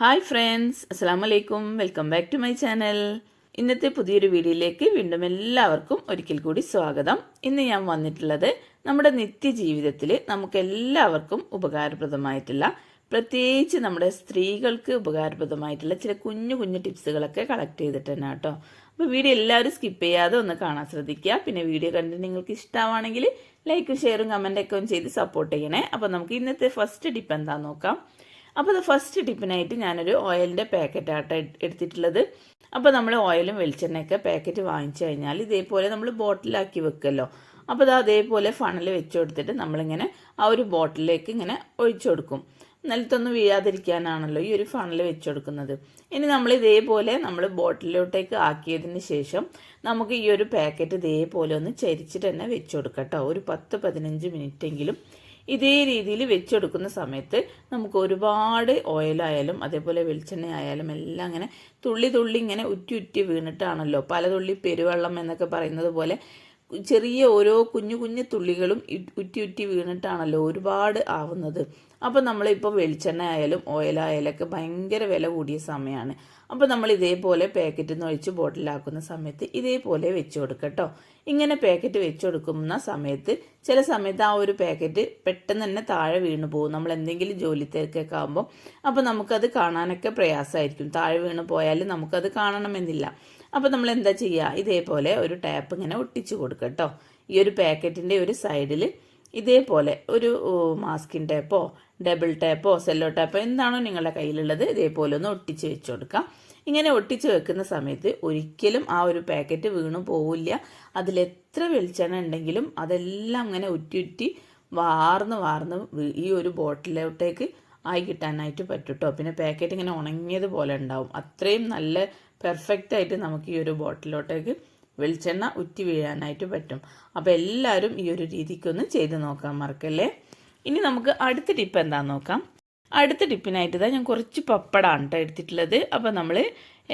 Hi friends അസ്സാം വലൈക്കും welcome back to my channel. ഇന്നത്തെ പുതിയൊരു വീഡിയോയിലേക്ക് വീണ്ടും എല്ലാവർക്കും ഒരിക്കൽ കൂടി സ്വാഗതം. ഇന്ന് ഞാൻ വന്നിട്ടുള്ളത് നമ്മുടെ നിത്യജീവിതത്തിൽ നമുക്ക് എല്ലാവർക്കും ഉപകാരപ്രദമായിട്ടുള്ള പ്രത്യേകിച്ച് നമ്മുടെ സ്ത്രീകൾക്ക് ഉപകാരപ്രദമായിട്ടുള്ള ചില കുഞ്ഞു കുഞ്ഞു ടിപ്സുകളൊക്കെ കളക്ട് ചെയ്തിട്ട് തന്നെ കേട്ടോ. അപ്പോൾ വീഡിയോ എല്ലാവരും സ്കിപ്പ് ചെയ്യാതെ ഒന്ന് കാണാൻ ശ്രദ്ധിക്കുക. പിന്നെ വീഡിയോ കണ്ട് നിങ്ങൾക്ക് ഇഷ്ടമാണെങ്കിൽ ലൈക്കും ഷെയറും കമന്റൊക്കെ ചെയ്ത് സപ്പോർട്ട് ചെയ്യണേ. അപ്പോൾ നമുക്ക് ഇന്നത്തെ ഫസ്റ്റ് ടിപ്പ് എന്താണെന്ന് നോക്കാം. അപ്പോൾ അത് ഫസ്റ്റ് ടിപ്പിനായിട്ട് ഞാനൊരു ഓയിലിന്റെ പാക്കറ്റ് ആട്ടോ എടുത്തിട്ടുള്ളത്. അപ്പോൾ നമ്മൾ ഓയിലും വെളിച്ചെണ്ണയൊക്കെ പാക്കറ്റ് വാങ്ങിച്ചു കഴിഞ്ഞാൽ ഇതേപോലെ നമ്മൾ ബോട്ടിലാക്കി വെക്കുമല്ലോ അപ്പോൾ അത് അതേപോലെ ഫണൽ വെച്ച് കൊടുത്തിട്ട് നമ്മളിങ്ങനെ ആ ഒരു ബോട്ടിലേക്ക് ഇങ്ങനെ ഒഴിച്ചു കൊടുക്കും. നിലത്തൊന്നും വീഴാതിരിക്കാനാണല്ലോ ഈ ഒരു ഫണൽ വെച്ച് കൊടുക്കുന്നത്. ഇനി നമ്മൾ ഇതേപോലെ നമ്മൾ ബോട്ടിലോട്ടേക്ക് ആക്കിയതിന് ശേഷം നമുക്ക് ഈ ഒരു പാക്കറ്റ് ഇതേപോലെ ഒന്ന് ചരിച്ചിട്ട് തന്നെ വെച്ച് കൊടുക്കാം കേട്ടോ ഒരു പത്ത് പതിനഞ്ച് മിനിറ്റെങ്കിലും ഇതേ രീതിയിൽ വെച്ചെടുക്കുന്ന സമയത്ത് നമുക്ക് ഒരുപാട് ഓയിലായാലും അതേപോലെ വെളിച്ചെണ്ണ ആയാലും എല്ലാം അങ്ങനെ തുള്ളി തുള്ളി ഇങ്ങനെ ഉറ്റി ഉറ്റി വീണിട്ടാണല്ലോ. പല തുള്ളി പെരുവെള്ളം എന്നൊക്കെ പറയുന്നത് പോലെ ചെറിയ ഓരോ കുഞ്ഞു കുഞ്ഞു തുള്ളികളും ഉറ്റി ഉറ്റി വീണിട്ടാണല്ലോ ഒരുപാട് ആവുന്നത്. അപ്പോൾ നമ്മളിപ്പോൾ വെളിച്ചെണ്ണ ആയാലും ഓയിലായാലും ഒക്കെ ഭയങ്കര വില കൂടിയ സമയമാണ് അപ്പോൾ നമ്മൾ ഇതേപോലെ പാക്കറ്റിൽ നിന്ന് ഒഴിച്ച് ബോട്ടിലാക്കുന്ന സമയത്ത് ഇതേപോലെ വെച്ച് കൊടുക്കട്ടോ ഇങ്ങനെ പാക്കറ്റ് വെച്ച് കൊടുക്കുന്ന സമയത്ത് ചില സമയത്ത് ആ ഒരു പാക്കറ്റ് പെട്ടെന്ന് തന്നെ താഴെ വീണു പോകും. നമ്മൾ എന്തെങ്കിലും ജോലി തിരക്കൊക്കെ ആകുമ്പോൾ അപ്പോൾ നമുക്കത് കാണാനൊക്കെ പ്രയാസമായിരിക്കും താഴെ വീണ് പോയാൽ നമുക്കത് കാണണമെന്നില്ല. അപ്പോൾ നമ്മൾ എന്താ ചെയ്യുക ഇതേപോലെ ഒരു ടാപ്പ് ഇങ്ങനെ ഒട്ടിച്ചു കൊടുക്കട്ടോ ഈ ഒരു പാക്കറ്റിന്റെ ഒരു സൈഡിൽ ഇതേപോലെ ഒരു മാസ്കിൻ ടേപ്പോ ഡബിൾ ടേപ്പോ സെല്ലോ ടേപ്പോ എന്താണോ നിങ്ങളുടെ കയ്യിലുള്ളത് ഇതേപോലെ ഒന്ന് ഒട്ടിച്ച് വെച്ച് കൊടുക്കാം. ഇങ്ങനെ ഒട്ടിച്ച് വെക്കുന്ന സമയത്ത് ഒരിക്കലും ആ ഒരു പാക്കറ്റ് വീണു പോവില്ല. അതിലെത്ര വെളിച്ചെണ്ണ ഉണ്ടെങ്കിലും അതെല്ലാം അങ്ങനെ ഉറ്റി ഉറ്റി വാർന്ന് വാർന്ന് ഈ ഒരു ബോട്ടിലോട്ടേക്ക് ആയി കിട്ടാനായിട്ട് പറ്റും പിന്നെ പാക്കറ്റ് ഇങ്ങനെ ഉണങ്ങിയതുപോലെ ഉണ്ടാവും. അത്രയും നല്ല പെർഫെക്റ്റ് ആയിട്ട് നമുക്ക് ഈ ഒരു ബോട്ടിലോട്ടേക്ക് വെളിച്ചെണ്ണ ഉറ്റി വീഴാനായിട്ട് പറ്റും. അപ്പോൾ എല്ലാവരും ഈ ഒരു രീതിക്കൊന്ന് ചെയ്ത് നോക്കാൻ മറക്കല്ലേ ഇനി നമുക്ക് അടുത്ത ടിപ്പ് എന്താണെന്ന് നോക്കാം? അടുത്ത ടിപ്പിനായിട്ട് ഞാൻ കുറച്ച് പപ്പടമാണ് കേട്ടോ എടുത്തിട്ടുള്ളത്. അപ്പോൾ നമ്മൾ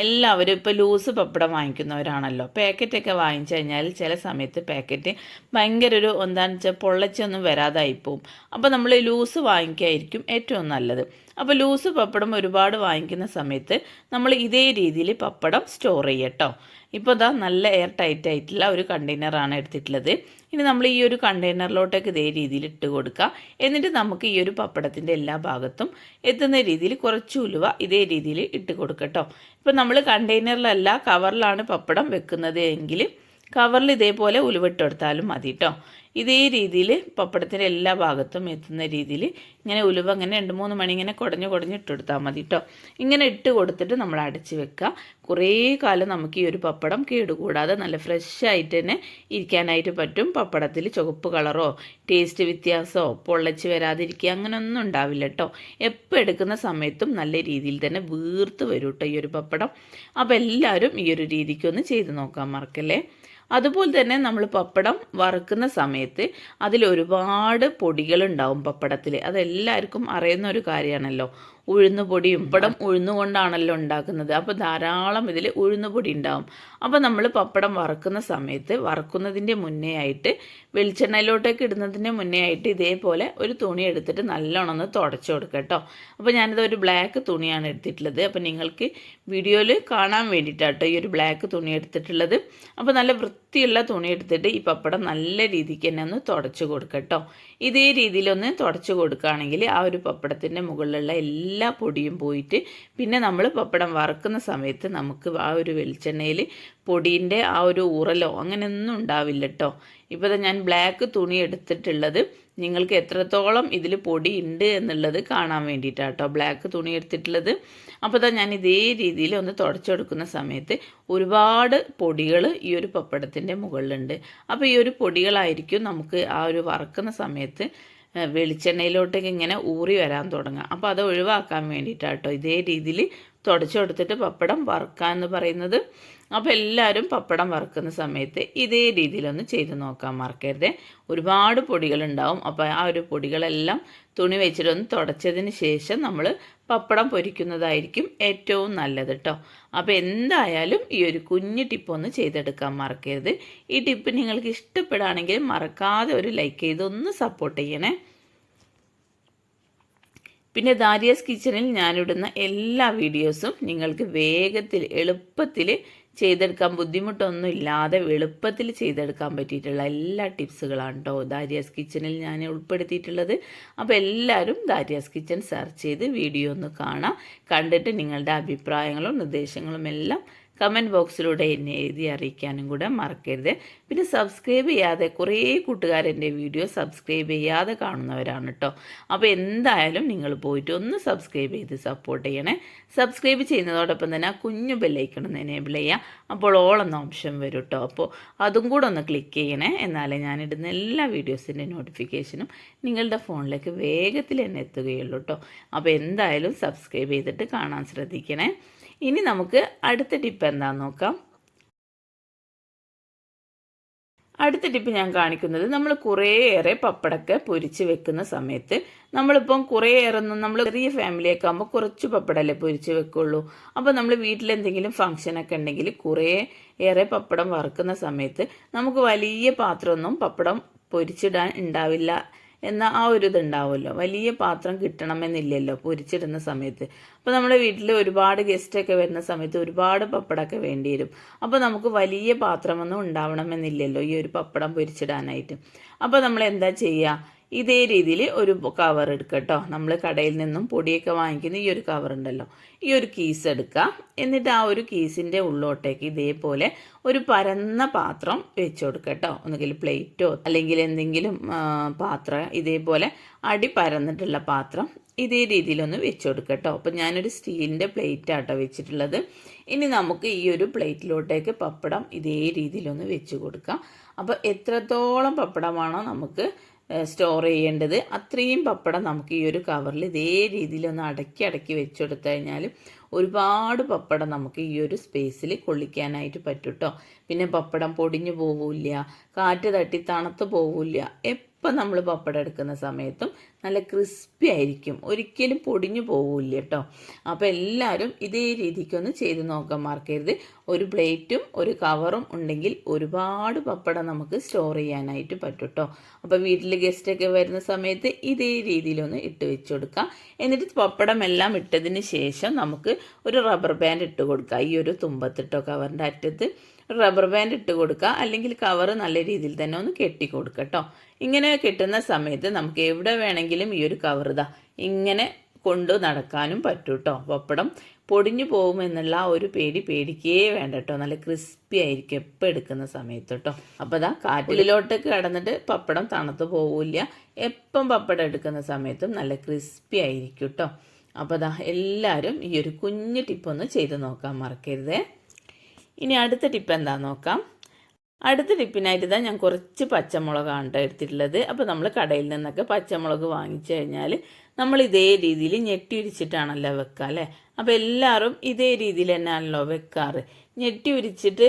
എല്ലാവരും ഇപ്പോൾ ലൂസ് പപ്പടം വാങ്ങിക്കുന്നവരാണല്ലോ. പാക്കറ്റൊക്കെ വാങ്ങിച്ചു കഴിഞ്ഞാൽ ചില സമയത്ത് പാക്കറ്റ് ഭയങ്കര ഒരു എന്താണെന്ന് വെച്ചാൽ പൊള്ളച്ചൊന്നും വരാതായിപ്പോവും അപ്പോൾ നമ്മൾ ലൂസ് വാങ്ങിക്കായിരിക്കും ഏറ്റവും നല്ലത്. അപ്പോൾ ലൂസ് പപ്പടം ഒരുപാട് വാങ്ങിക്കുന്ന സമയത്ത് നമ്മൾ ഇതേ രീതിയിൽ പപ്പടം സ്റ്റോർ ചെയ്യട്ടോ. ഇപ്പോൾ ഇതാ നല്ല എയർ ടൈറ്റ് ആയിട്ടുള്ള ഒരു കണ്ടെയ്നറാണ് എടുത്തിട്ടുള്ളത്. ഇനി നമ്മൾ ഈ ഒരു കണ്ടെയ്നറിലോട്ടേക്ക് ഇതേ രീതിയിൽ ഇട്ട് കൊടുക്കുക എന്നിട്ട് നമുക്ക് ഈ ഒരു പപ്പടത്തിന്റെ എല്ലാ ഭാഗത്തും എത്തുന്ന രീതിയിൽ കുറച്ച് ഉലുവ ഇതേ രീതിയിൽ ഇട്ട് കൊടുക്കട്ടോ. ഇപ്പം നമ്മൾ കണ്ടെയ്നറിലല്ല കവറിലാണ് പപ്പടം വെക്കുന്നത് എങ്കിൽ കവറിൽ ഇതേപോലെ ഉലുവിട്ടെടുത്താലും മതി കേട്ടോ ഇതേ രീതിയിൽ പപ്പടത്തിന്റെ എല്ലാ ഭാഗത്തും എത്തുന്ന രീതിയിൽ ഇങ്ങനെ ഉലുവ ഇങ്ങനെ രണ്ട് മൂന്ന് മണി ഇങ്ങനെ കുടഞ്ഞു കുടഞ്ഞ് ഇട്ടെടുത്താൽ മതി കേട്ടോ ഇങ്ങനെ ഇട്ട് കൊടുത്തിട്ട് നമ്മൾ അടച്ച് വെക്കുക. കുറേ കാലം നമുക്ക് ഈ ഒരു പപ്പടം കേടുകൂടാതെ നല്ല ഫ്രഷ് ആയിട്ട് തന്നെ ഇരിക്കാനായിട്ട് പറ്റും. പപ്പടത്തിൽ ചുവപ്പ് കളറോ ടേസ്റ്റ് വ്യത്യാസമോ പൊള്ളച്ച് വരാതിരിക്കുക അങ്ങനെയൊന്നും ഉണ്ടാവില്ല കേട്ടോ എപ്പോൾ എടുക്കുന്ന സമയത്തും നല്ല രീതിയിൽ തന്നെ വീർത്ത് വരും കേട്ടോ ഈ ഒരു പപ്പടം. അപ്പോൾ എല്ലാവരും ഈ ഒരു രീതിക്കൊന്ന് ചെയ്ത് നോക്കാൻ മറക്കല്ലേ? അതുപോലെ തന്നെ നമ്മൾ പപ്പടം വറുക്കുന്ന സമയത്ത് അതിൽ ഒരുപാട് പൊടികളുണ്ടാവും പപ്പടത്തിൽ അതെല്ലാവർക്കും അറിയുന്ന ഒരു കാര്യമാണല്ലോ. ഉഴുന്നുപൊടിയും പപ്പടം ഉഴുന്നുകൊണ്ടാണല്ലോ ഉണ്ടാക്കുന്നത്. അപ്പോൾ ധാരാളം ഇതിൽ ഉഴുന്നുപൊടി ഉണ്ടാവും. അപ്പോൾ നമ്മൾ പപ്പടം വറുക്കുന്ന സമയത്ത് വറക്കുന്നതിന്റെ മുന്നേ ആയിട്ട് വെളിച്ചെണ്ണയിലോട്ടേക്ക് ഇടുന്നതിന്റെ മുന്നേ ആയിട്ട് ഇതേപോലെ ഒരു തുണി എടുത്തിട്ട് നല്ലോണം ഒന്ന് തുടച്ചു കൊടുക്കുക കേട്ടോ അപ്പോൾ ഞാനിത് ഒരു ബ്ലാക്ക് തുണിയാണ് എടുത്തിട്ടുള്ളത്. അപ്പോൾ നിങ്ങൾക്ക് വീഡിയോയിൽ കാണാൻ വേണ്ടിയിട്ടാട്ടോ ഈ ഒരു ബ്ലാക്ക് തുണി എടുത്തിട്ടുള്ളത്. അപ്പോൾ നല്ല വൃത്തിയുള്ള തുണി എടുത്തിട്ട് ഈ പപ്പടം നല്ല രീതിക്ക് തന്നെ ഒന്ന് തുടച്ചു കൊടുക്കുക കേട്ടോ ഇതേ രീതിയിലൊന്ന് തുടച്ചു കൊടുക്കുകയാണെങ്കിൽ ആ ഒരു പപ്പടത്തിന്റെ മുകളിലുള്ള എല്ലാ പൊടിയും പോയിട്ട് പിന്നെ നമ്മൾ പപ്പടം വറുക്കുന്ന സമയത്ത് നമുക്ക് ആ ഒരു വെളിച്ചെണ്ണയിൽ പൊടീന്റെ ആ ഒരു ഉറലോ അങ്ങനെയൊന്നും ഉണ്ടാവില്ല കേട്ടോ ഇപ്പോൾ ഞാൻ ബ്ലാക്ക് തുണി എടുത്തിട്ടുള്ളത് നിങ്ങൾക്ക് എത്രത്തോളം ഇതിൽ പൊടി ഉണ്ട് എന്നുള്ളത് കാണാൻ വേണ്ടിയിട്ടാണ് കേട്ടോ ബ്ലാക്ക് തുണി എടുത്തിട്ടുള്ളത്. അപ്പോൾ തന്നെ ഞാൻ ഇതേ രീതിയിൽ ഒന്ന് തുടച്ചെടുക്കുന്ന സമയത്ത് ഒരുപാട് പൊടികൾ ഈ ഒരു പപ്പടത്തിന്റെ മുകളിലുണ്ട്. അപ്പോൾ ഈ ഒരു പൊടികളായിരിക്കും നമുക്ക് ആ ഒരു വറുക്കുന്ന സമയത്ത് വെളിച്ചെണ്ണയിലോട്ടേക്ക് ഇങ്ങനെ ഊറി വരാൻ തുടങ്ങുക അപ്പോൾ അത് ഒഴിവാക്കാൻ വേണ്ടിയിട്ടാണ് കേട്ടോ ഇതേ രീതിയിൽ തുടച്ചു കൊടുത്തിട്ട് പപ്പടം വറുക്കുക എന്ന് പറയുന്നത്. അപ്പോൾ എല്ലാവരും പപ്പടം വറുക്കുന്ന സമയത്ത് ഇതേ രീതിയിലൊന്ന് ചെയ്ത് നോക്കാൻ മറക്കരുത്. ഒരുപാട് പൊടികളുണ്ടാവും. അപ്പോൾ ആ ഒരു പൊടികളെല്ലാം തുണി വെച്ചിട്ടൊന്ന് തുടച്ചതിന് ശേഷം നമ്മൾ പപ്പടം പൊരിക്കുന്നതായിരിക്കും ഏറ്റവും നല്ലത് കേട്ടോ അപ്പോൾ എന്തായാലും ഈ ഒരു കുഞ്ഞു ടിപ്പ് ഒന്ന് ചെയ്തെടുക്കാൻ മറക്കരുത്. ഈ ടിപ്പ് നിങ്ങൾക്ക് ഇഷ്ടപ്പെടുകയാണെങ്കിൽ മറക്കാതെ ഒരു ലൈക്ക് ചെയ്തൊന്ന് സപ്പോർട്ട് ചെയ്യണേ. പിന്നെ ദാരിയസ് കിച്ചണിൽ ഞാനിടുന്ന എല്ലാ വീഡിയോസും നിങ്ങൾക്ക് വേഗത്തിൽ എളുപ്പത്തിൽ ചെയ്തെടുക്കാൻ ബുദ്ധിമുട്ടൊന്നും ഇല്ലാതെ എളുപ്പത്തിൽ ചെയ്തെടുക്കാൻ പറ്റിയിട്ടുള്ള എല്ലാ ടിപ്സുകളാണ് കേട്ടോ ദാരിയാസ് കിച്ചണിൽ ഞാൻ ഉൾപ്പെടുത്തിയിട്ടുള്ളത്. അപ്പോൾ എല്ലാവരും ദാരിയാസ് കിച്ചൺ സെർച്ച് ചെയ്ത് വീഡിയോ ഒന്ന് കാണാം. കണ്ടിട്ട് നിങ്ങളുടെ അഭിപ്രായങ്ങളും നിർദ്ദേശങ്ങളും എല്ലാം കമന്റ് ബോക്സിലൂടെ എന്നെ എഴുതി അറിയിക്കാനും കൂടെ മറക്കരുത്. പിന്നെ സബ്സ്ക്രൈബ് ചെയ്യാതെ കുറേ കൂട്ടുകാരെന്റെ വീഡിയോ സബ്സ്ക്രൈബ് ചെയ്യാതെ കാണുന്നവരാണ് കേട്ടോ. അപ്പോൾ എന്തായാലും നിങ്ങൾ പോയിട്ട് ഒന്ന് സബ്സ്ക്രൈബ് ചെയ്ത് സപ്പോർട്ട് ചെയ്യണേ. സബ്സ്ക്രൈബ് ചെയ്യുന്നതോടൊപ്പം തന്നെ ആ കുഞ്ഞു ബെല്ലൈക്കൺ ഒന്ന് എനേബിൾ ചെയ്യുക. അപ്പോൾ ഓളെന്ന ഓപ്ഷൻ വരും കേട്ടോ. അപ്പോൾ അതും കൂടെ ഒന്ന് ക്ലിക്ക് ചെയ്യണേ. എന്നാലേ ഞാനിടുന്ന എല്ലാ വീഡിയോസിന്റെ നോട്ടിഫിക്കേഷനും നിങ്ങളുടെ ഫോണിലേക്ക് വേഗത്തിൽ തന്നെ എത്തുകയുള്ളൂ കേട്ടോ. അപ്പോൾ എന്തായാലും സബ്സ്ക്രൈബ് ചെയ്തിട്ട് കാണാൻ ശ്രദ്ധിക്കണേ. ഇനി നമുക്ക് അടുത്ത ടിപ്പ് എന്താണെന്ന് നോക്കാം. അടുത്ത ടിപ്പ് ഞാൻ കാണിക്കുന്നത് നമ്മൾ കുറേയേറെ പപ്പടമൊക്കെ പൊരിച്ച് വെക്കുന്ന സമയത്ത് നമ്മളിപ്പം കുറേയേറെ ഒന്നും നമ്മൾ ചെറിയ ഫാമിലിയൊക്കെ ആകുമ്പോൾ കുറച്ച് പപ്പടമല്ലേ പൊരിച്ച് വെക്കുള്ളൂ. അപ്പോൾ നമ്മൾ വീട്ടിലെന്തെങ്കിലും ഫംഗ്ഷനൊക്കെ ഉണ്ടെങ്കിൽ കുറേ ഏറെ പപ്പടം വറുക്കുന്ന സമയത്ത് നമുക്ക് വലിയ പാത്രമൊന്നും പപ്പടം പൊരിച്ചിടാൻ ഉണ്ടാവില്ല എന്ന ആ ഒരു ഇതുണ്ടാവുമല്ലോ. വലിയ പാത്രം കിട്ടണമെന്നില്ലല്ലോ പൊരിച്ചിടുന്ന സമയത്ത്. അപ്പോൾ നമ്മുടെ വീട്ടിൽ ഒരുപാട് ഗസ്റ്റൊക്കെ വരുന്ന സമയത്ത് ഒരുപാട് പപ്പടമൊക്കെ വേണ്ടി വരും അപ്പോൾ നമുക്ക് വലിയ പാത്രമൊന്നും ഉണ്ടാവണമെന്നില്ലല്ലോ ഈ ഒരു പപ്പടം പൊരിച്ചിടാനായിട്ട്. അപ്പോൾ നമ്മൾ എന്താ ചെയ്യുക ഇതേ രീതിയിൽ ഒരു കവർ എടുക്കുക കേട്ടോ നമ്മൾ കടയിൽ നിന്നും പൊടിയൊക്കെ വാങ്ങിക്കുന്ന ഈ ഒരു കവർ ഉണ്ടല്ലോ. ഈ ഒരു കീസ് എടുക്കുക. എന്നിട്ട് ആ ഒരു കീസിന്റെ ഉള്ളോട്ടേക്ക് ഇതേപോലെ ഒരു പരന്ന പാത്രം വെച്ച് കൊടുക്കുക കേട്ടോ ഒന്നുകിൽ പ്ലേറ്റോ അല്ലെങ്കിൽ എന്തെങ്കിലും പാത്രം ഇതേപോലെ അടി പരന്നിട്ടുള്ള പാത്രം ഇതേ രീതിയിലൊന്ന് വെച്ച് കൊടുക്കുക കേട്ടോ അപ്പം ഞാനൊരു സ്റ്റീലിന്റെ പ്ലേറ്റ് ആട്ടോ വെച്ചിട്ടുള്ളത്. ഇനി നമുക്ക് ഈ ഒരു പ്ലേറ്റിലോട്ടേക്ക് പപ്പടം ഇതേ രീതിയിലൊന്ന് വെച്ച് കൊടുക്കാം. അപ്പോൾ എത്രത്തോളം പപ്പടമാണോ നമുക്ക് സ്റ്റോർ ചെയ്യേണ്ടത്. അത്രയും പപ്പടം നമുക്ക് ഈ ഒരു കവറിൽ ഇതേ രീതിയിൽ ഒന്ന് അടക്കി അടക്കി വെച്ചെടുത്തു കഴിഞ്ഞാൽ ഒരുപാട് പപ്പടം നമുക്ക് ഈ ഒരു സ്പേസിൽ കൊള്ളിക്കാനായിട്ട് പറ്റും കേട്ടോ പിന്നെ പപ്പടം പൊടിഞ്ഞു പോവില്ല കാറ്റ് തട്ടി തണുത്ത് പോവില്ല. എപ്പം നമ്മൾ പപ്പടം എടുക്കുന്ന സമയത്തും നല്ല ക്രിസ്പി ആയിരിക്കും. ഒരിക്കലും പൊടിഞ്ഞു പോവില്ല കേട്ടോ. അപ്പോൾ എല്ലാവരും ഇതേ രീതിക്കൊന്ന് ചെയ്ത് നോക്കാൻ മറക്കരുത്. ഒരു പ്ലേറ്റും ഒരു കവറും ഉണ്ടെങ്കിൽ ഒരുപാട് പപ്പടം നമുക്ക് സ്റ്റോർ ചെയ്യാനായിട്ട് പറ്റും കേട്ടോ അപ്പോൾ വീട്ടിൽ ഗസ്റ്റൊക്കെ വരുന്ന സമയത്ത് ഇതേ രീതിയിലൊന്ന് ഇട്ട് വെച്ച് കൊടുക്കാം. എന്നിട്ട് പപ്പടം എല്ലാം ഇട്ടതിന് ശേഷം നമുക്ക് ഒരു റബ്ബർ ബാൻഡ് ഇട്ട് കൊടുക്കുക ഈ ഒരു തുമ്പത്തിട്ടോ കവറിന്റെ അറ്റത്ത് റബ്ബർ ബാൻഡ് ഇട്ട് കൊടുക്കുക അല്ലെങ്കിൽ കവർ നല്ല രീതിയിൽ തന്നെ ഒന്ന് കെട്ടി കൊടുക്കുക കേട്ടോ ഇങ്ങനെ കെട്ടുന്ന സമയത്ത് നമുക്ക് എവിടെ വേണമെങ്കിലും ഈ ഒരു കവർ ഇങ്ങനെ കൊണ്ടു നടക്കാനും പറ്റും കേട്ടോ പപ്പടം പൊടിഞ്ഞു പോകുമെന്നുള്ള ആ ഒരു പേടി പേടിക്കേ വേണ്ട കേട്ടോ നല്ല ക്രിസ്പി ആയിരിക്കും എപ്പോൾ എടുക്കുന്ന സമയത്ത് കേട്ടോ അപ്പോൾ അതാ കാറ്റിലോട്ടൊക്കെ കടന്നിട്ട് പപ്പടം തണുത്ത് പോവില്ല. എപ്പം പപ്പടം എടുക്കുന്ന സമയത്തും നല്ല ക്രിസ്പി ആയിരിക്കും കേട്ടോ അപ്പോൾ അതാ എല്ലാവരും ഈ ഒരു കുഞ്ഞു ടിപ്പൊന്ന് ചെയ്ത് നോക്കാൻ മറക്കരുതേ. ഇനി അടുത്ത ടിപ്പ് എന്താ നോക്കാം. അടുത്ത ടിപ്പിനായിട്ട് ഇതാ ഞാൻ കുറച്ച് പച്ചമുളകാണ് എടുത്തിട്ടുള്ളത്. അപ്പോൾ നമ്മൾ കടയിൽ നിന്നൊക്കെ പച്ചമുളക് വാങ്ങിച്ചു കഴിഞ്ഞാൽ നമ്മൾ ഇതേ രീതിയിൽ ഞെട്ടി ഉരിച്ചിട്ടാണല്ലോ വെക്കുക അല്ലേ? അപ്പോൾ എല്ലാവരും ഇതേ രീതിയിൽ തന്നെയാണല്ലോ വെക്കാറ്. ഞെട്ടി ഉരിച്ചിട്ട്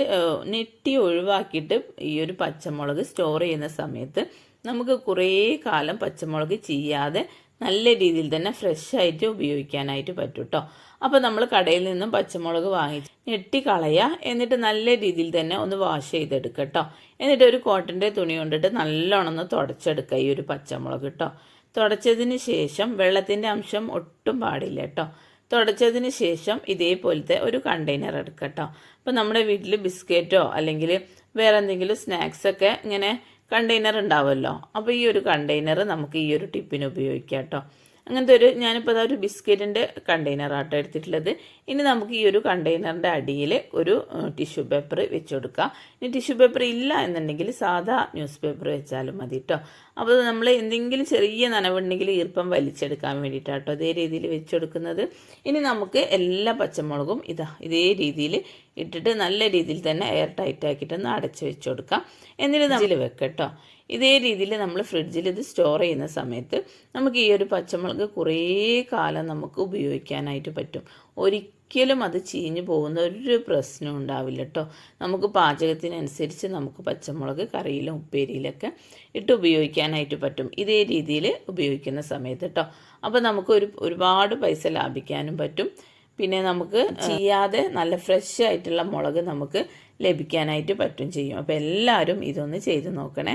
ഞെട്ടി ഒഴിവാക്കിയിട്ട് ഈ ഒരു പച്ചമുളക് സ്റ്റോർ ചെയ്യുന്ന സമയത്ത് നമുക്ക് കുറേ കാലം പച്ചമുളക് ചെയ്യാതെ നല്ല രീതിയിൽ തന്നെ ഫ്രഷ് ആയിട്ട് ഉപയോഗിക്കാനായിട്ട് പറ്റും കേട്ടോ അപ്പോൾ നമ്മൾ കടയിൽ നിന്നും പച്ചമുളക് വാങ്ങി ഞെട്ടി കളയുക എന്നിട്ട് നല്ല രീതിയിൽ തന്നെ ഒന്ന് വാഷ് ചെയ്തെടുക്കുക കേട്ടോ എന്നിട്ട് ഒരു കോട്ടന്റെ തുണി കൊണ്ടിട്ട് നല്ലോണം ഒന്ന് തുടച്ചെടുക്കുക ഈ ഒരു പച്ചമുളക് കേട്ടോ തുടച്ചതിന് ശേഷം വെള്ളത്തിന്റെ അംശം ഒട്ടും പാടില്ല കേട്ടോ തുടച്ചതിന് ശേഷം ഇതേപോലത്തെ ഒരു കണ്ടെയ്നർ എടുക്കുക കേട്ടോ അപ്പോൾ നമ്മുടെ വീട്ടിൽ ബിസ്ക്കറ്റോ അല്ലെങ്കിൽ വേറെ എന്തെങ്കിലും സ്നാക്സൊക്കെ ഇങ്ങനെ കണ്ടെയ്നർ ഉണ്ടാവുമല്ലോ അപ്പോൾ ഈ ഒരു കണ്ടെയ്നർ നമുക്ക് ഈ ഒരു ടിപ്പിന് ഉപയോഗിക്കാം കേട്ടോ അങ്ങനത്തെ ഒരു ഞാനിപ്പോൾ ഒരു ബിസ്ക്കറ്റിന്റെ കണ്ടെയ്നറാട്ടോ എടുത്തിട്ടുള്ളത്. ഇനി നമുക്ക് ഈ ഒരു കണ്ടെയ്നറിന്റെ അടിയിൽ ഒരു ടിഷ്യൂ പേപ്പർ വെച്ച് കൊടുക്കാം ഇനി ടിഷ്യൂ പേപ്പർ ഇല്ല എന്നുണ്ടെങ്കിൽ സാധാ ന്യൂസ് പേപ്പർ വെച്ചാലും മതി കേട്ടോ അപ്പോൾ നമ്മൾ എന്തെങ്കിലും ചെറിയ നനവുണ്ടെങ്കിൽ ഈർപ്പം വലിച്ചെടുക്കാൻ വേണ്ടിയിട്ടാട്ടോ അതേ രീതിയിൽ വെച്ച് കൊടുക്കുന്നത് ഇനി നമുക്ക് എല്ലാ പച്ചമുളകും ഇതാ ഇതേ രീതിയിൽ ഇട്ടിട്ട് നല്ല രീതിയിൽ തന്നെ എയർ ടൈറ്റ് ആക്കിയിട്ടൊന്ന് അടച്ചു വെച്ച് കൊടുക്കാം എന്നിട്ട് നമ്മൾ വെക്കട്ടോ ഇതേ രീതിയിൽ നമ്മൾ ഫ്രിഡ്ജിൽ ഇത് സ്റ്റോർ ചെയ്യുന്ന സമയത്ത് നമുക്ക് ഈ ഒരു പച്ചമുളക് കുറേ കാലം നമുക്ക് ഉപയോഗിക്കാനായിട്ട് പറ്റും. ഒരിക്കലും അത് ചീഞ്ഞു പോകുന്ന ഒരു പ്രശ്നം ഉണ്ടാവില്ല കേട്ടോ നമുക്ക് പാചകത്തിനനുസരിച്ച് നമുക്ക് പച്ചമുളക് കറിയിലും ഉപ്പേരിയിലൊക്കെ ഇട്ട് ഉപയോഗിക്കാനായിട്ട് പറ്റും. ഇതേ രീതിയിൽ ഉപയോഗിക്കുന്ന സമയത്ത് കേട്ടോ അപ്പോൾ നമുക്ക് ഒരു ഒരുപാട് പൈസ ലാഭിക്കാനും പറ്റും. പിന്നെ നമുക്ക് ചെയ്യാതെ നല്ല ഫ്രഷ് ആയിട്ടുള്ള മുളക് നമുക്ക് ലഭിക്കാനായിട്ട് പറ്റും ചെയ്യും. അപ്പോൾ എല്ലാവരും ഇതൊന്ന് ചെയ്ത് നോക്കണേ.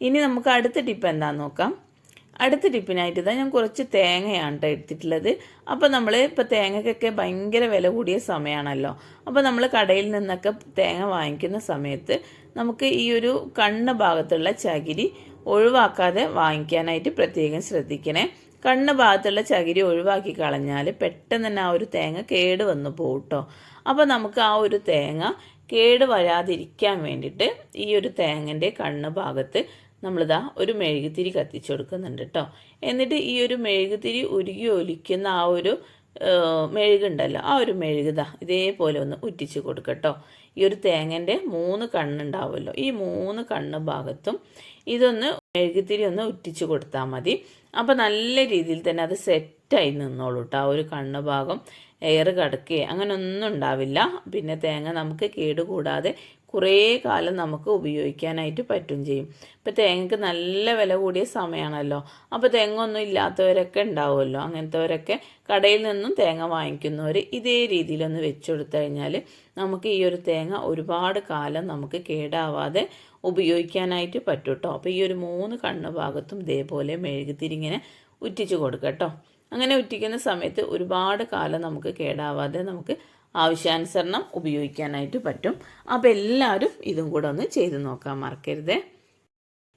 ഇനി നമുക്ക് അടുത്ത ടിപ്പ് എന്താണെന്ന് നോക്കാം. അടുത്ത ടിപ്പിനായിട്ട് ഇതാ ഞാൻ കുറച്ച് തേങ്ങയാണ് കേട്ടോ എടുത്തിട്ടുള്ളത്. അപ്പോൾ നമ്മൾ ഇപ്പോൾ തേങ്ങയ്ക്കൊക്കെ ഭയങ്കര വില കൂടിയ സമയമാണല്ലോ അപ്പോൾ നമ്മൾ കടയിൽ നിന്നൊക്കെ തേങ്ങ വാങ്ങിക്കുന്ന സമയത്ത് നമുക്ക് ഈ ഒരു കണ്ണ് ഭാഗത്തുള്ള ചകിരി ഒഴിവാക്കാതെ വാങ്ങിക്കാനായിട്ട് പ്രത്യേകം ശ്രദ്ധിക്കണേ. കണ്ണ് ഭാഗത്തുള്ള ചകിരി ഒഴിവാക്കി കളഞ്ഞാൽ പെട്ടെന്ന് തന്നെ ആ ഒരു തേങ്ങ കേട് വന്ന് പോകും കേട്ടോ അപ്പോൾ നമുക്ക് ആ ഒരു തേങ്ങ കേട് വരാതിരിക്കാൻ വേണ്ടിയിട്ട് ഈ ഒരു തേങ്ങന്റെ കണ്ണ് ഭാഗത്ത് നമ്മളിതാ ഒരു മെഴുകുതിരി കത്തിച്ചു കൊടുക്കുന്നുണ്ട് കേട്ടോ എന്നിട്ട് ഈ ഒരു മെഴുകുതിരി ഉരുകി ഒലിക്കുന്ന ആ ഒരു മെഴുകുണ്ടല്ലോ ആ ഒരു മെഴുകുത ഇതേപോലെ ഒന്ന് ഉറ്റിച്ച് കൊടുക്കട്ടോ ഈ ഒരു തേങ്ങന്റെ മൂന്ന് കണ്ണുണ്ടാവുമല്ലോ ഈ മൂന്ന് കണ്ണ് ഭാഗത്തും ഇതൊന്ന് മെഴുകുതിരി ഒന്ന് ഉറ്റിച്ച് കൊടുത്താൽ മതി. അപ്പോൾ നല്ല രീതിയിൽ തന്നെ അത് സെറ്റായി നിന്നോളൂ കേട്ടോ ആ ഒരു കണ്ണ് ഭാഗം എയർ കടക്കുകയോ അങ്ങനെ ഒന്നും ഉണ്ടാവില്ല. പിന്നെ തേങ്ങ നമുക്ക് കേടുകൂടാതെ കുറേ കാലം നമുക്ക് ഉപയോഗിക്കാനായിട്ട് പറ്റും ചെയ്യും. ഇപ്പം തേങ്ങക്ക് നല്ല വില കൂടിയ സമയമാണല്ലോ അപ്പോൾ തെങ്ങൊന്നും ഇല്ലാത്തവരൊക്കെ ഉണ്ടാവുമല്ലോ. അങ്ങനത്തെവരൊക്കെ കടയിൽ നിന്നും തേങ്ങ വാങ്ങിക്കുന്നവർ ഇതേ രീതിയിലൊന്ന് വെച്ചെടുത്തു കഴിഞ്ഞാൽ നമുക്ക് ഈ ഒരു തേങ്ങ ഒരുപാട് കാലം നമുക്ക് കേടാവാതെ ഉപയോഗിക്കാനായിട്ട് പറ്റും കേട്ടോ അപ്പോൾ ഈ ഒരു മൂന്ന് കണ്ണ് ഭാഗത്തും ഇതേപോലെ മെഴുകുതിരിങ്ങനെ ഉറ്റിച്ച് കൊടുക്കുക അങ്ങനെ ഉറ്റിക്കുന്ന സമയത്ത് ഒരുപാട് കാലം നമുക്ക് കേടാവാതെ നമുക്ക് ആവശ്യാനുസരണം ഉപയോഗിക്കാനായിട്ട് പറ്റും. അപ്പോൾ എല്ലാവരും ഇതും കൂടെ ഒന്ന് ചെയ്ത് നോക്കാൻ മറക്കരുത്.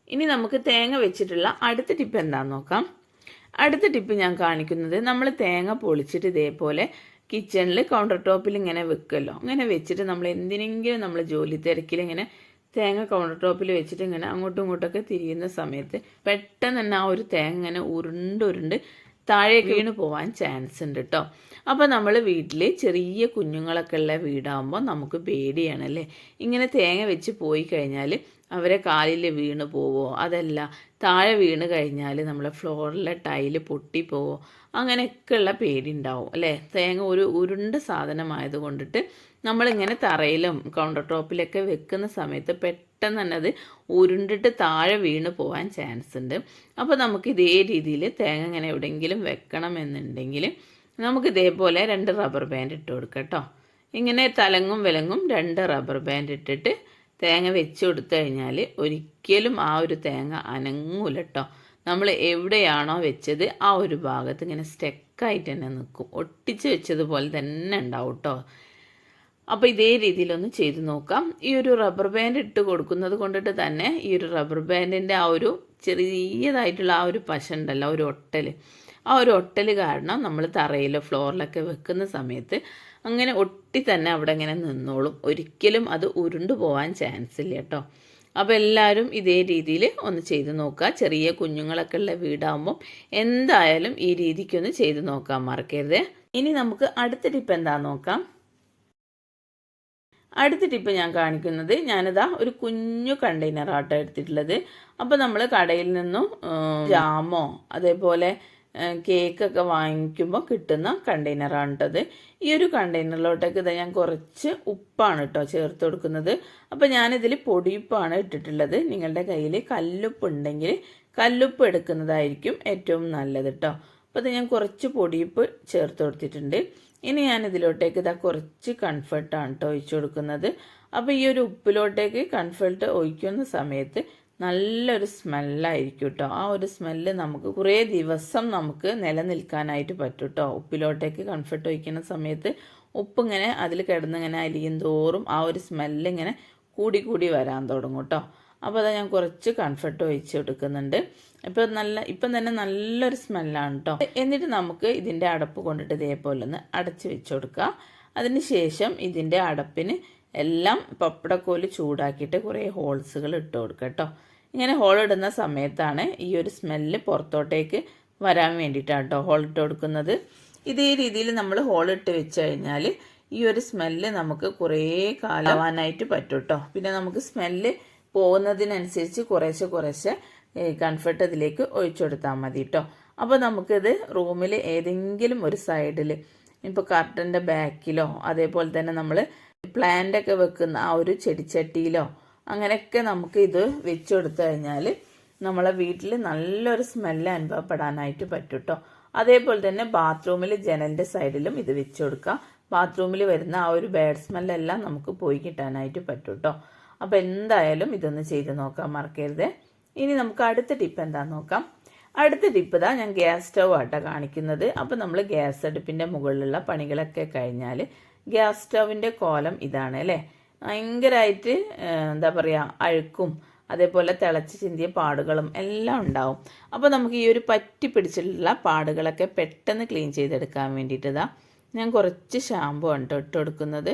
ഇനി നമുക്ക് തേങ്ങ വെച്ചിട്ടുള്ള അടുത്ത ടിപ്പ് എന്താണെന്ന് നോക്കാം. അടുത്ത ടിപ്പ് ഞാൻ കാണിക്കുന്നത് നമ്മൾ തേങ്ങ പൊളിച്ചിട്ട് ഇതേപോലെ കിച്ചണിൽ കൗണ്ടർ ടോപ്പിൽ ഇങ്ങനെ വെക്കുമല്ലോ അങ്ങനെ വെച്ചിട്ട് നമ്മൾ എന്തിനെങ്കിലും നമ്മൾ ജോലി തിരക്കിൽ ഇങ്ങനെ തേങ്ങ കൗണ്ടർ ടോപ്പിൽ വെച്ചിട്ട് ഇങ്ങനെ അങ്ങോട്ടും ഇങ്ങോട്ടൊക്കെ തിരിയുന്ന സമയത്ത് പെട്ടെന്ന് തന്നെ ആ ഒരു തേങ്ങ ഇങ്ങനെ ഉരുണ്ട് ഉരുണ്ട് താഴേക്ക് വീണ് പോവാൻ ചാൻസ് ഉണ്ട് കേട്ടോ അപ്പോൾ നമ്മൾ വീട്ടിൽ ചെറിയ കുഞ്ഞുങ്ങളൊക്കെ ഉള്ള വീടാകുമ്പോൾ നമുക്ക് പേടിയാണ് അല്ലേ? ഇങ്ങനെ തേങ്ങ വെച്ച് പോയി കഴിഞ്ഞാൽ അവരെ കാലിൽ വീണ് പോവോ? അതല്ല താഴെ വീണ് കഴിഞ്ഞാൽ നമ്മളെ ഫ്ലോറിലെ ടൈൽ പൊട്ടിപ്പോവോ അങ്ങനെയൊക്കെയുള്ള പേടി ഉണ്ടാവും അല്ലേ? തേങ്ങ ഒരു ഉരുണ്ട സാധനമായത് കൊണ്ടിട്ട് നമ്മളിങ്ങനെ തറയിലും കൗണ്ടർ ടോപ്പിലൊക്കെ വെക്കുന്ന സമയത്ത് പെട്ടെന്ന് തന്നെ അത് ഉരുണ്ടിട്ട് താഴെ വീണ് പോകാൻ ചാൻസ് ഉണ്ട്. അപ്പോൾ നമുക്ക് ഇതേ രീതിയിൽ തേങ്ങ ഇങ്ങനെ എവിടെയെങ്കിലും വെക്കണമെന്നുണ്ടെങ്കിൽ നമുക്ക് ഇതേപോലെ രണ്ട് റബ്ബർ ബാൻഡ് ഇട്ട് കൊടുക്കാം കേട്ടോ. ഇങ്ങനെ തലങ്ങും വിലങ്ങും രണ്ട് റബ്ബർ ബാൻഡ് ഇട്ടിട്ട് തേങ്ങ വെച്ച് കൊടുത്തു കഴിഞ്ഞാൽ ഒരിക്കലും ആ ഒരു തേങ്ങ അനങ്ങൂല കേട്ടോ. നമ്മൾ എവിടെയാണോ വെച്ചത് ആ ഒരു ഭാഗത്ത് ഇങ്ങനെ സ്റ്റെക്കായിട്ട് തന്നെ നിൽക്കും ഒട്ടിച്ച് വെച്ചതുപോലെ തന്നെ ഉണ്ടാവും കേട്ടോ. അപ്പോൾ ഇതേ രീതിയിലൊന്ന് ചെയ്ത് നോക്കാം. ഈ ഒരു റബ്ബർ ബാൻഡ് ഇട്ട് കൊടുക്കുന്നത് കൊണ്ടിട്ട് തന്നെ ഈ ഒരു റബ്ബർ ബാൻഡിന്റെ ആ ഒരു ചെറിയതായിട്ടുള്ള ആ ഒരു പശ ഉണ്ടല്ലോ ഒരു ഒട്ടൽ ആ ഒരു ഒട്ടൽ കാരണം നമ്മൾ തറയിലോ ഫ്ലോറിലൊക്കെ വെക്കുന്ന സമയത്ത് അങ്ങനെ ഒട്ടി തന്നെ അവിടെ ഇങ്ങനെ നിന്നോളും. ഒരിക്കലും അത് ഉരുണ്ടു പോകാൻ ചാൻസ് ഇല്ല കേട്ടോ. അപ്പോൾ എല്ലാവരും ഇതേ രീതിയിൽ ഒന്ന് ചെയ്ത് നോക്കുക. ചെറിയ കുഞ്ഞുങ്ങളൊക്കെ ഉള്ള വീടാകുമ്പം എന്തായാലും ഈ രീതിക്കൊന്ന് ചെയ്ത് നോക്കാൻ മറക്കരുത്. ഇനി നമുക്ക് അടുത്ത ടിപ്പ് എന്താ നോക്കാം. അടുത്ത ടിപ്പ് ഞാൻ കാണിക്കുന്നത് ഞാനിതാ ഒരു കുഞ്ഞു കണ്ടെയ്നർ ആട്ടോ എടുത്തിട്ടുള്ളത്. അപ്പോൾ നമ്മൾ കടയിൽ നിന്നും ജാമോ അതേപോലെ കേക്കൊക്കെ വാങ്ങിക്കുമ്പോൾ കിട്ടുന്ന കണ്ടെയ്നറാണ് കേട്ടത് ഈ ഒരു കണ്ടെയ്നറിലോട്ടേക്ക് ഇതാ ഞാൻ കുറച്ച് ഉപ്പാണ് കേട്ടോ ചേർത്ത് കൊടുക്കുന്നത്. അപ്പോൾ ഞാനിതിൽ പൊടിയുപ്പാണ് ഇട്ടിട്ടുള്ളത്. നിങ്ങളുടെ കയ്യിൽ കല്ലുപ്പ് ഉണ്ടെങ്കിൽ കല്ലുപ്പ് എടുക്കുന്നതായിരിക്കും ഏറ്റവും നല്ലത് കേട്ടോ. അപ്പോൾ ഞാൻ കുറച്ച് പൊടിയിപ്പ് ചേർത്ത് കൊടുത്തിട്ടുണ്ട്. ഇനി ഞാൻ ഇതിലോട്ടേക്ക് ഇതാ കുറച്ച് കൺഫർട്ടാണ് കേട്ടോ ഒഴിച്ചു കൊടുക്കുന്നത്. അപ്പോൾ ഈ ഒരു ഉപ്പിലോട്ടേക്ക് കൺഫർട്ട് ഒഴിക്കുന്ന സമയത്ത് നല്ലൊരു സ്മെല്ലായിരിക്കും കേട്ടോ ആ ഒരു സ്മെല്ല് നമുക്ക് കുറേ ദിവസം നമുക്ക് നിലനിൽക്കാനായിട്ട് പറ്റും കേട്ടോ ഉപ്പിലോട്ടേക്ക് കൺഫർട്ട് ഒഴിക്കുന്ന സമയത്ത് ഉപ്പിങ്ങനെ അതിൽ കിടന്നിങ്ങനെ അലിയും തോറും ആ ഒരു സ്മെല്ലിങ്ങനെ കൂടി കൂടി വരാൻ തുടങ്ങും കേട്ടോ അപ്പോൾ അത് ഞാൻ കുറച്ച് കംഫർട്ട് ഒഴിച്ച് കൊടുക്കുന്നുണ്ട്. ഇപ്പോൾ നല്ല ഇപ്പം തന്നെ നല്ലൊരു സ്മെല്ലാണ് കേട്ടോ എന്നിട്ട് നമുക്ക് ഇതിന്റെ അടപ്പ് കൊണ്ടിട്ട് ഇതേപോലെ ഒന്ന് അടച്ച് വെച്ച് കൊടുക്കുക അതിന് ശേഷം ഇതിന്റെ അടപ്പിന് എല്ലാം പപ്പടക്കോൽ ചൂടാക്കിയിട്ട് കുറേ ഹോൾസുകൾ ഇട്ട് കൊടുക്കുക കേട്ടോ ഇങ്ങനെ ഹോൾ ഇടുന്ന സമയത്താണ് ഈ ഒരു സ്മെല്ല് പുറത്തോട്ടേക്ക് വരാൻ വേണ്ടിയിട്ടാണ് കേട്ടോ ഹോൾ ഇട്ട് കൊടുക്കുന്നത്. ഇതേ രീതിയിൽ നമ്മൾ ഹോൾ ഇട്ട് വെച്ച് കഴിഞ്ഞാൽ ഈ ഒരു സ്മെല്ല് നമുക്ക് കുറേ കാലാവാനായിട്ട് പറ്റും കേട്ടോ പിന്നെ നമുക്ക് സ്മെല്ല് പോകുന്നതിനനുസരിച്ച് കുറേശ്ശെ കുറേശ്ശെ കൺഫർട്ട് ഇതിലേക്ക് ഒഴിച്ചു കൊടുത്താൽ മതി കേട്ടോ അപ്പോൾ നമുക്കിത് റൂമിൽ ഏതെങ്കിലും ഒരു സൈഡിൽ ഇപ്പോൾ കർട്ടന്റെ ബാക്കിലോ അതേപോലെ തന്നെ നമ്മൾ പ്ലാന്റൊക്കെ വെക്കുന്ന ആ ഒരു ചെടിച്ചട്ടിയിലോ അങ്ങനെയൊക്കെ നമുക്ക് ഇത് വെച്ച് കൊടുത്തു കഴിഞ്ഞാൽ നമ്മളെ വീട്ടിൽ നല്ലൊരു സ്മെല്ല് അനുഭവപ്പെടാനായിട്ട് പറ്റും കേട്ടോ അതേപോലെ തന്നെ ബാത്റൂമിൽ ജനലിന്റെ സൈഡിലും ഇത് വെച്ച് കൊടുക്കാം ബാത്റൂമിൽ വരുന്ന ആ ഒരു ബാഡ് സ്മെല്ലെല്ലാം നമുക്ക് പോയി കിട്ടാനായിട്ട് പറ്റും കേട്ടോ അപ്പോൾ എന്തായാലും ഇതൊന്ന് ചെയ്ത് നോക്കാൻ മറക്കരുത്. ഇനി നമുക്ക് അടുത്ത ടിപ്പ് എന്താണെന്ന് നോക്കാം. അടുത്ത ടിപ്പ് ഇതാ ഞാൻ ഗ്യാസ് സ്റ്റവ് ആട്ടോ കാണിക്കുന്നത്. അപ്പോൾ നമ്മൾ ഗ്യാസ് അടുപ്പിന്റെ മുകളിലുള്ള പണികളൊക്കെ കഴിഞ്ഞാൽ ഗ്യാസ് സ്റ്റവിന്റെ കോലം ഇതാണ് അല്ലേ? ഭയങ്കരമായിട്ട് എന്താ പറയുക അഴുക്കും അതേപോലെ തിളച്ച് ചിന്തിയ പാടുകളും എല്ലാം ഉണ്ടാവും. അപ്പോൾ നമുക്ക് ഈ ഒരു പറ്റി പിടിച്ചിട്ടുള്ള പാടുകളൊക്കെ പെട്ടെന്ന് ക്ലീൻ ചെയ്തെടുക്കാൻ വേണ്ടിയിട്ട് ഇതാ ഞാൻ കുറച്ച് ഷാമ്പു ആണ് ട്ടോ ഇട്ട് കൊടുക്കുന്നത്.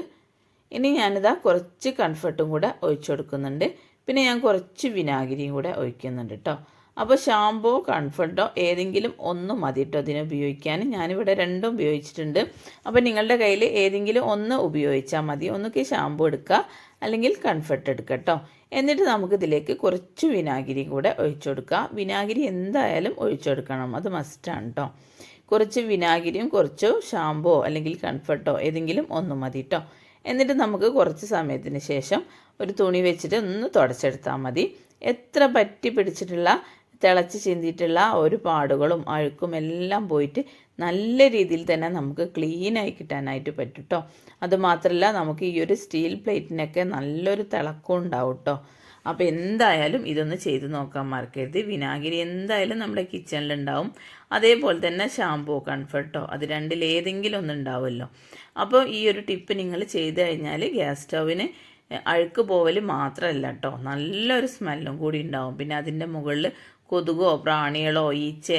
ഇനി ഞാനിതാ കുറച്ച് കൺഫർട്ടും കൂടെ ഒഴിച്ചു കൊടുക്കുന്നുണ്ട്. പിന്നെ ഞാൻ കുറച്ച് വിനാഗിരിയും കൂടെ ഒഴിക്കുന്നുണ്ട് കേട്ടോ അപ്പോൾ ഷാമ്പോ കൺഫർട്ടോ ഏതെങ്കിലും ഒന്ന് മതി കേട്ടോ അതിനെ ഉപയോഗിക്കാൻ. ഞാനിവിടെ രണ്ടും ഉപയോഗിച്ചിട്ടുണ്ട്. അപ്പോൾ നിങ്ങളുടെ കയ്യിൽ ഏതെങ്കിലും ഒന്ന് ഉപയോഗിച്ചാൽ മതി. ഒന്നൊക്കെ ഷാമ്പു എടുക്കുക അല്ലെങ്കിൽ കൺഫർട്ട് എടുക്കുക കേട്ടോ എന്നിട്ട് നമുക്ക് ഇതിലേക്ക് കുറച്ച് വിനാഗിരി കൂടെ ഒഴിച്ചു കൊടുക്കുക വിനാഗിരി എന്തായാലും ഒഴിച്ചു കൊടുക്കണം. അത് മസ്റ്റാണ് കേട്ടോ കുറച്ച് വിനാഗിരിയും കുറച്ച് ഷാമ്പോ അല്ലെങ്കിൽ കൺഫർട്ടോ ഏതെങ്കിലും ഒന്ന് മതി കേട്ടോ എന്നിട്ട് നമുക്ക് കുറച്ച് സമയത്തിന് ശേഷം ഒരു തുണി വെച്ചിട്ട് ഒന്ന് തുടച്ചെടുത്താൽ മതി. എത്ര പറ്റി പിടിച്ചിട്ടുള്ള തിളച്ച് ചിന്തിയിട്ടുള്ള ഒരു പാടുകളും അഴുക്കും എല്ലാം പോയിട്ട് നല്ല രീതിയിൽ തന്നെ നമുക്ക് ക്ലീനായി കിട്ടാനായിട്ട് പറ്റും കേട്ടോ അതുമാത്രമല്ല നമുക്ക് ഈ ഒരു സ്റ്റീൽ പ്ലേറ്റിനൊക്കെ നല്ലൊരു തിളക്കം ഉണ്ടാവും കേട്ടോ അപ്പോൾ എന്തായാലും ഇതൊന്ന് ചെയ്ത് നോക്കാൻ മറക്കരുത്. വിനാഗിരി എന്തായാലും നമ്മുടെ കിച്ചണിലുണ്ടാവും. അതേപോലെ തന്നെ ഷാമ്പൂ കൺഫർട്ടോ അത് രണ്ടിലേതെങ്കിലും ഒന്ന് ഉണ്ടാവുമല്ലോ. അപ്പോൾ ഈ ഒരു ടിപ്പ് നിങ്ങൾ ചെയ്ത് കഴിഞ്ഞാൽ ഗ്യാസ് സ്റ്റൗവിന് അഴുക്ക് പോവൽ മാത്രമല്ല കേട്ടോ. നല്ലൊരു സ്മെല്ലും കൂടി ഉണ്ടാവും. പിന്നെ അതിന്റെ മുകളിൽ കൊതുകോ പ്രാണികളോ ഈച്ച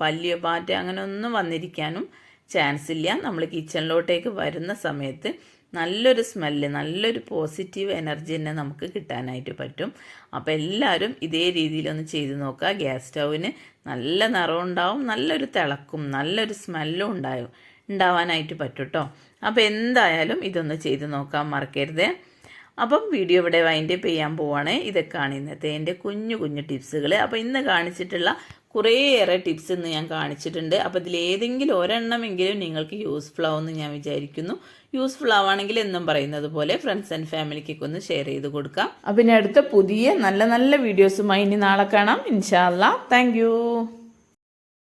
പല്ലിയോ പാറ്റ അങ്ങനെ ഒന്നും വന്നിരിക്കാനും ചാൻസ് ഇല്ല. നമ്മൾ കിച്ചണിലോട്ടേക്ക് വരുന്ന സമയത്ത് നല്ലൊരു സ്മെല്ല് നല്ലൊരു പോസിറ്റീവ് എനർജി തന്നെ നമുക്ക് കിട്ടാനായിട്ട് പറ്റും. അപ്പോൾ എല്ലാവരും ഇതേ രീതിയിലൊന്ന് ചെയ്ത് നോക്കുക. ഗ്യാസ് സ്റ്റൗവിന് നല്ല നിറവും ഉണ്ടാവും നല്ലൊരു തിളക്കും നല്ലൊരു സ്മെല്ലും ഉണ്ടാവും ഉണ്ടാവാനായിട്ട് പറ്റും കേട്ടോ അപ്പോൾ എന്തായാലും ഇതൊന്ന് ചെയ്ത് നോക്കാൻ മറക്കരുത്. അപ്പം വീഡിയോ ഇവിടെ വൈൻഡപ്പ് ചെയ്യാൻ പോവാണ്. ഇതൊക്കെയാണ് ഇന്നത്തെ എന്റെ കുഞ്ഞു കുഞ്ഞു ടിപ്സുകൾ അപ്പോൾ ഇന്ന് കാണിച്ചിട്ടുള്ള കുറേയേറെ ടിപ്സ് ഇന്ന് ഞാൻ കാണിച്ചിട്ടുണ്ട്. അപ്പോൾ ഇതിൽ ഏതെങ്കിലും ഒരെണ്ണമെങ്കിലും നിങ്ങൾക്ക് യൂസ്ഫുൾ ആവുമെന്ന് ഞാൻ വിചാരിക്കുന്നു. യൂസ്ഫുൾ ആവുകയാണെങ്കിൽ എന്നും പറയുന്നത് പോലെ ഫ്രണ്ട്സ് ആൻഡ് ഫാമിലിക്കൊക്കെ ഒന്ന് ഷെയർ ചെയ്ത് കൊടുക്കാം. അപ്പം അടുത്ത പുതിയ നല്ല നല്ല വീഡിയോസുമായി ഇനി നാളെ കാണാം. ഇൻഷാല്ല താങ്ക്